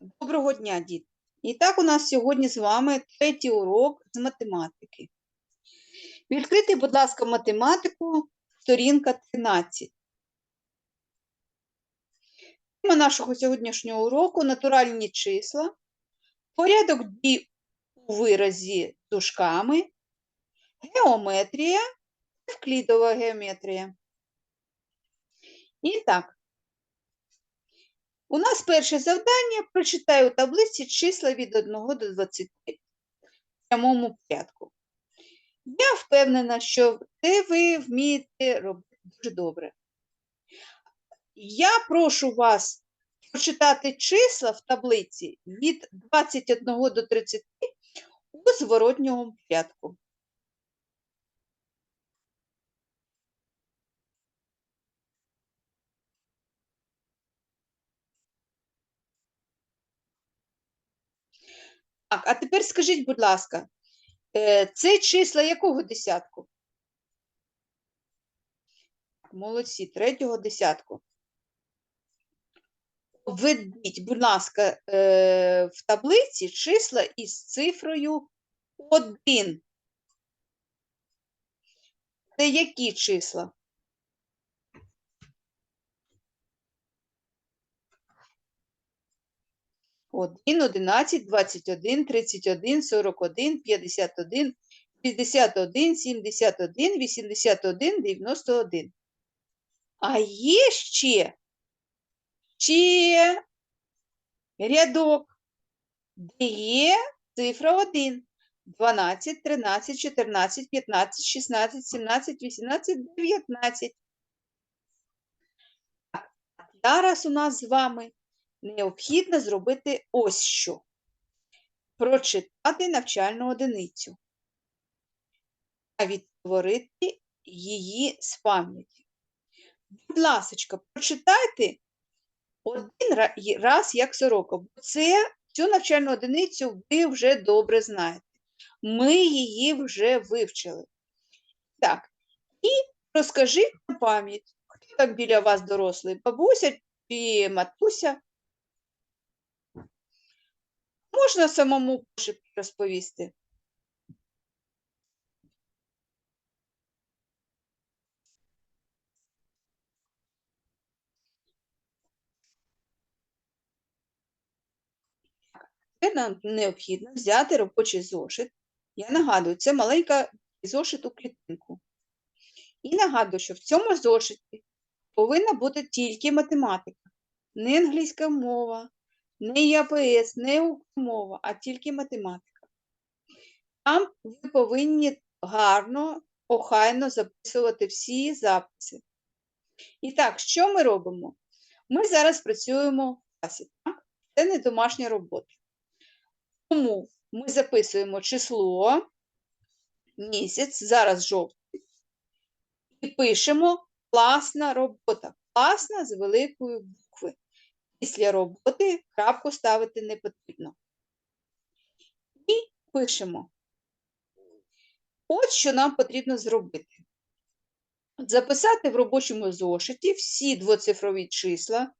Доброго дня, діти! І так у нас сьогодні з вами третій урок з математики. Відкрийте, будь ласка, математику, сторінка 13. Тема нашого сьогоднішнього уроку натуральні числа, порядок дій у виразі дужками, геометрія, евклідова геометрія. І так, у нас перше завдання прочитаю у таблиці числа від 1 до 20 в прямому порядку. Я впевнена, що це ви вмієте робити дуже добре. Я прошу вас прочитати числа в таблиці від 21 до 30 у зворотньому порядку. Так, а тепер скажіть, будь ласка, е, це числа якого десятку? Молодці, третього десятку. Введіть, будь ласка, е, в таблиці числа із цифрою 1. Це які числа? 1, 11, 21, 31, 41, 51, 61, 71, 81, 91. А є ще ще рядок, де є цифра 1. 12, 13, 14, 15, 16, 17, 18, 19. Зараз у нас з вами необхідно зробити ось що. Прочитати навчальну одиницю, а відтворити її з пам'яті. Будь ласка, прочитайте один раз як сорока, бо це цю навчальну одиницю ви вже добре знаєте. Ми її вже вивчили. Так, і розкажіть на пам'ять, хто там біля вас дорослий, бабуся чи матуся? Можна самому розповісти? Нам необхідно взяти робочий зошит. Я нагадую, це маленька зошит у клітинку. І нагадую, що в цьому зошиті повинна бути тільки математика, не англійська мова, не ЯПС, не укрмова, а тільки математика. Там ви повинні гарно, охайно записувати всі записи. І так, що ми робимо? Ми зараз працюємо в класі, так? Це не домашня робота. Тому ми записуємо число, місяць, зараз жовтий, і пишемо класна робота. Класна з великої букви. Після роботи крапку ставити не потрібно. І пишемо. От що нам потрібно зробити. Записати в робочому зошиті всі двоцифрові числа.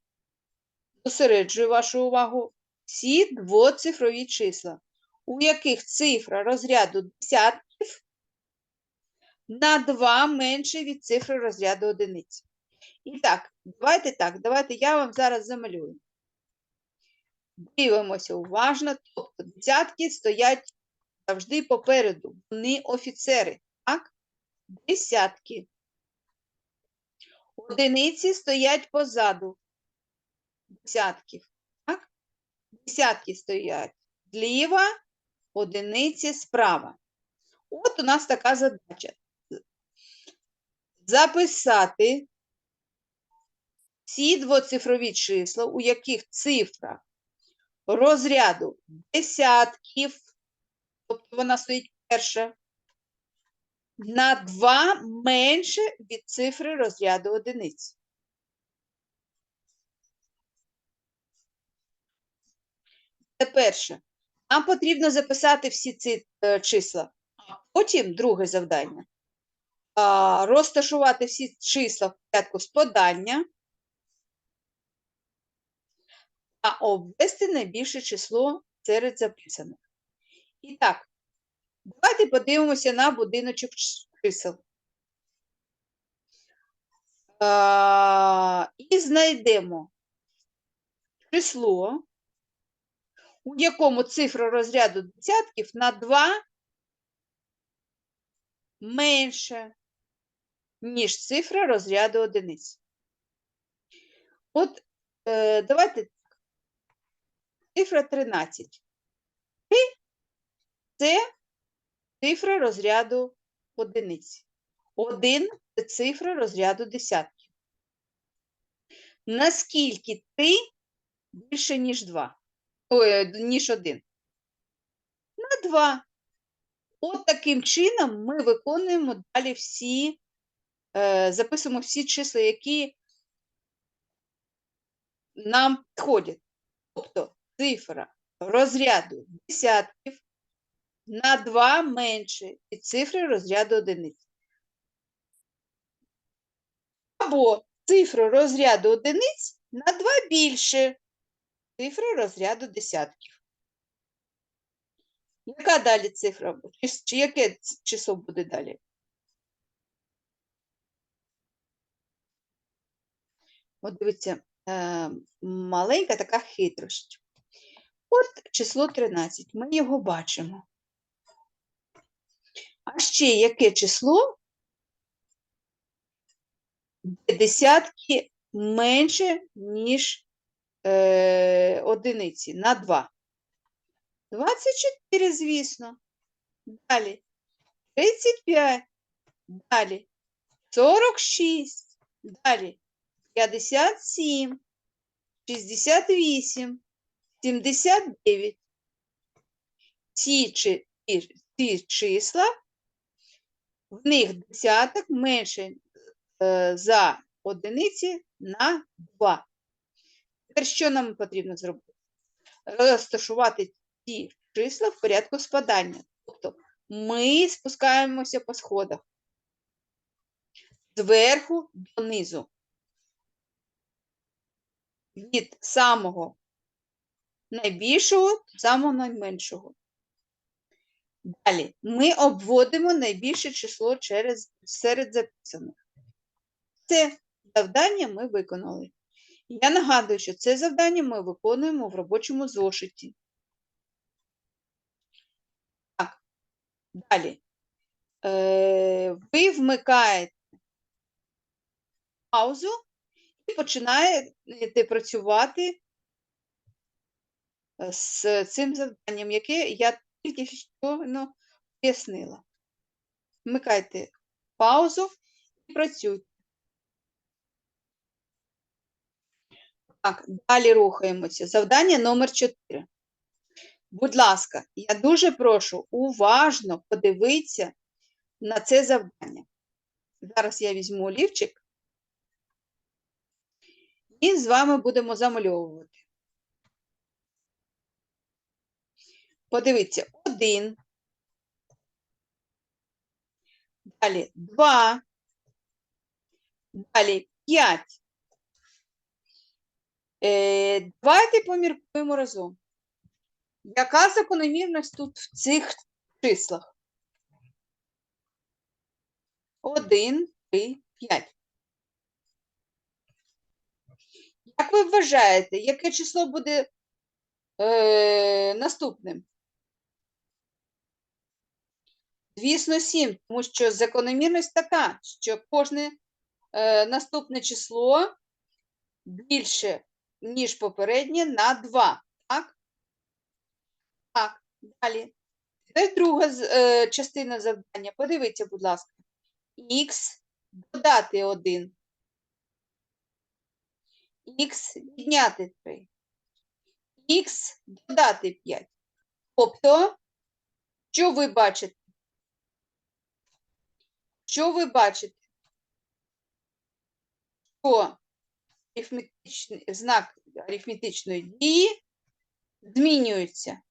Зосереджую вашу увагу. Всі двоцифрові числа, у яких цифра розряду десятків на 2 менше від цифри розряду одиниць. І так, давайте так, давайте я вам зараз замалюю. Дивимося уважно, тобто десятки стоять завжди попереду. Вони офіцери, так? Десятки. Одиниці стоять позаду десятків. Так? Десятки стоять зліва, одиниці справа. От у нас така задача. Записати всі двоцифрові числа, у яких цифра розряду десятків, тобто вона стоїть перша, на 2 менше від цифри розряду одиниць. Це перше. Нам потрібно записати всі ці е, числа. Потім друге завдання. Розташувати всі числа в порядку сподання. Та обвести найбільше число серед записаних. І так, давайте подивимося на будиночок чисел. А, і знайдемо число, у якому цифра розряду десятків на 2 менше, ніж цифра розряду одиниць. От е, давайте. Цифра 13. 3 це цифра розряду одиниць. 1 це цифра розряду десятків. Наскільки 3 більше, ніж 2? Ой, ніж 1? На 2. От таким чином ми виконуємо далі всі, е, записуємо всі числа, які нам підходять. Тобто цифра розряду десятків на 2 менше від цифри розряду одиниць. Або цифра розряду одиниць на 2 більше цифри розряду десятків. Яка далі цифра? Чи, чи яке число буде далі? От дивіться, е, маленька така хитрощ. От число 13, ми його бачимо. А ще яке число? де Десятки менше, ніж е, одиниці на 2. 24, звісно. Далі. 35. Далі. 46. Далі. 57. 68. 79. Ці, чи- ці- числа, в них десяток менше е, за одиниці на 2. Тепер що нам потрібно зробити? Розташувати ці числа в порядку спадання. Тобто ми спускаємося по сходах зверху донизу. Від самого найбільшого самого найменшого. Далі ми обводимо найбільше число через, серед записаних. Це завдання ми виконали. Я нагадую, що це завдання ми виконуємо в робочому зошиті. Так, далі. Е, ви вмикаєте паузу і починаєте працювати з цим завданням, яке я тільки що ну, пояснила. Вмикайте паузу і працюйте. Так, далі рухаємося. Завдання номер 4. Будь ласка, я дуже прошу уважно подивитися на це завдання. Зараз я візьму олівчик і з вами будемо замальовувати. Подивіться, один. Далі два. Далі п'ять. Е, давайте поміркуємо разом. Яка закономірність тут в цих числах? Один, три, п'ять. Як ви вважаєте, яке число буде е, наступним? Звісно, 7, тому що закономірність така, що кожне е, наступне число більше, ніж попереднє, на 2. Так? Так, далі. Тепер друга е, частина завдання. Подивіться, будь ласка. Х додати 1. Х відняти 3. Х додати 5. Тобто, що ви бачите? Що ви бачите? Що знак арифметичної дії змінюється.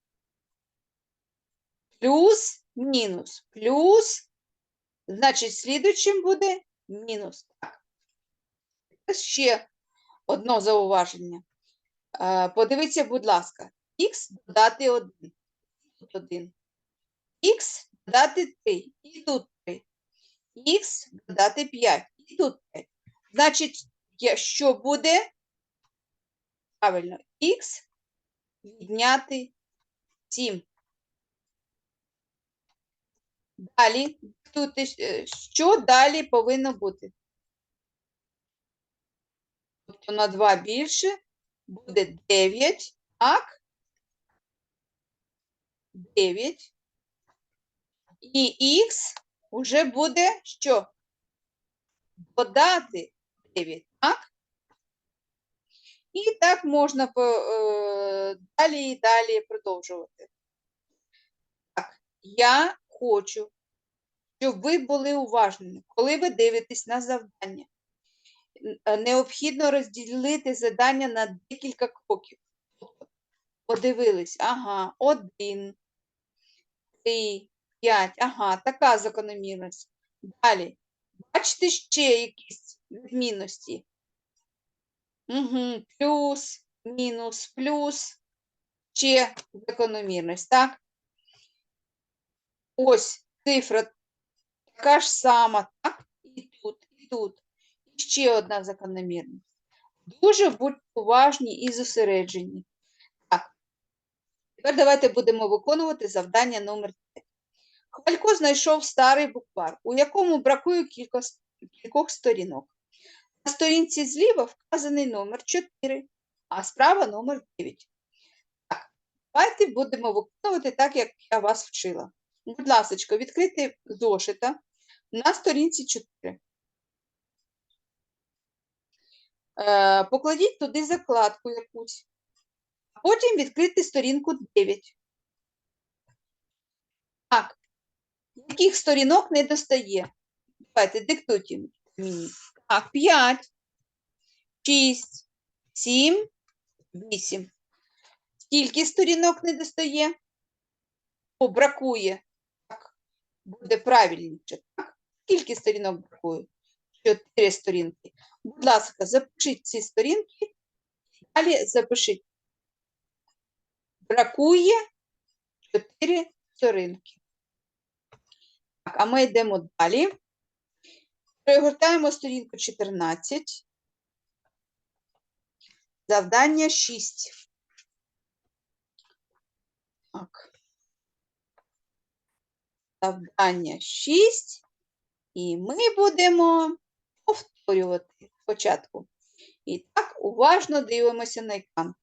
Плюс, мінус. Плюс, значить, слідуючим буде мінус. Так. Ще одно зауваження. Е, Подивіться, будь ласка, х додати 1. Тут 1. Х додати 3. І тут 3. Х додати 5. І тут 5. Значить, що буде? Правильно, х відняти 7. Далі, тут е, що далі повинно бути? Тобто на 2 більше буде 9, так? 9. І х вже буде що? Додати 9, так? І так можна по, е, далі і далі продовжувати. Так, я хочу, щоб ви були уважними, коли ви дивитесь на завдання. Е, Необхідно розділити завдання на декілька кроків. Подивились, ага, один, три, п'ять, ага, така закономірність. Далі. Бачите ще якісь відмінності? Угу. Плюс, мінус, плюс, ще закономірність, так? Ось цифра така ж сама, так? І тут, і тут. І ще одна закономірність. Дуже будьте уважні і зосереджені. Так. Тепер давайте будемо виконувати завдання номер 5. Хвалько знайшов старий буквар, у якому бракує кількох, сторінок. На сторінці зліва вказаний номер 4, а справа номер 9. Так, давайте будемо виконувати так, як я вас вчила. Будь ласка, відкрийте зошита на сторінці 4. Е, покладіть туди закладку якусь, а потім відкрийте сторінку 9. Так, яких сторінок не достає? Давайте, диктуйте мені. Так, 5, 6, 7, 8. Скільки сторінок не достає? О, бракує. Так, буде правильніше. Так? Скільки сторінок бракує? Чотири сторінки. Будь ласка, запишіть ці сторінки. Далі запишіть. Бракує 4 сторінки. Так, а ми йдемо далі. Перегортаємо сторінку 14. Завдання 6. Так. Завдання 6. І ми будемо повторювати спочатку. І так, уважно дивимося на екран.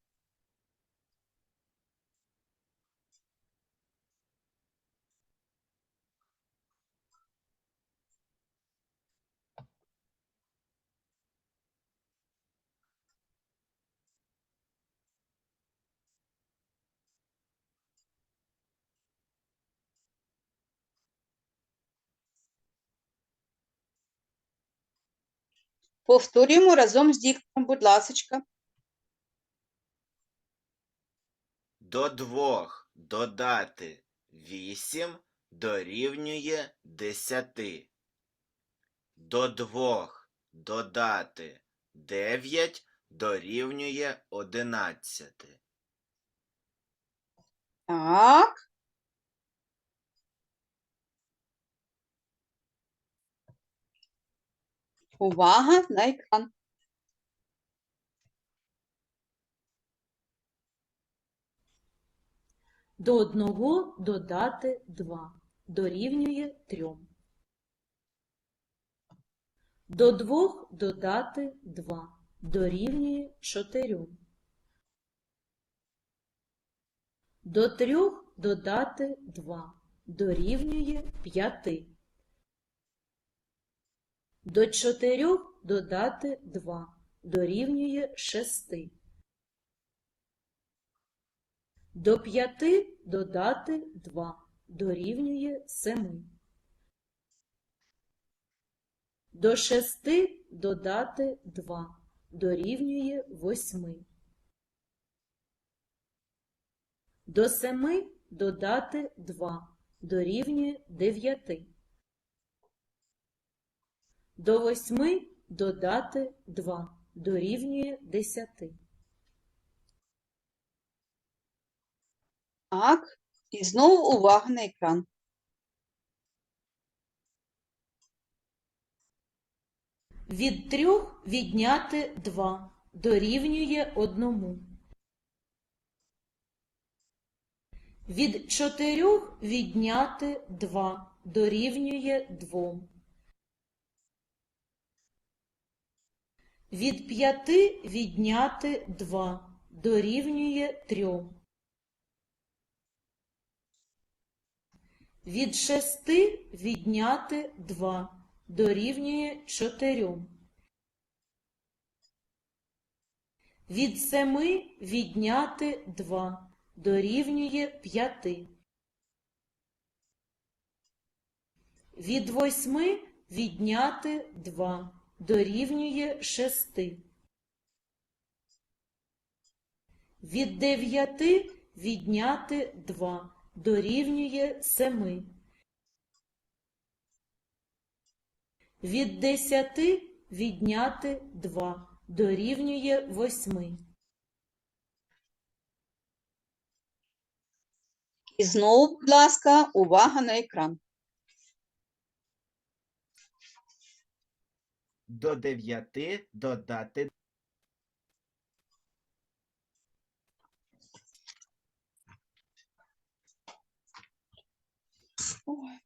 Повторюємо разом з діктором, будь ласочка. До двох додати вісім дорівнює десяти. До двох додати дев'ять дорівнює одинадцяти. Так. Увага на екран. До одного додати 2 дорівнює 3. До двох додати 2 дорівнює 4. До трьох додати 2 дорівнює 5. До чотирьох додати 2 дорівнює 6. До п'яти додати 2 дорівнює 7. До шести додати 2 дорівнює 8. До семи додати 2 дорівнює 9. До восьми додати 2 дорівнює 10. Так, і знову увага на екран. Від трьох відняти два дорівнює одному. Від чотирьох відняти два дорівнює двом. Від п'яти відняти два дорівнює трьом. Від шести відняти два дорівнює чотирьом. Від семи відняти два дорівнює п'яти. Від восьми відняти два дорівнює шести. Від дев'яти відняти два дорівнює семи. Від десяти відняти два дорівнює восьми. І знову, будь ласка, увага на екран. До дев'яти додати Ой.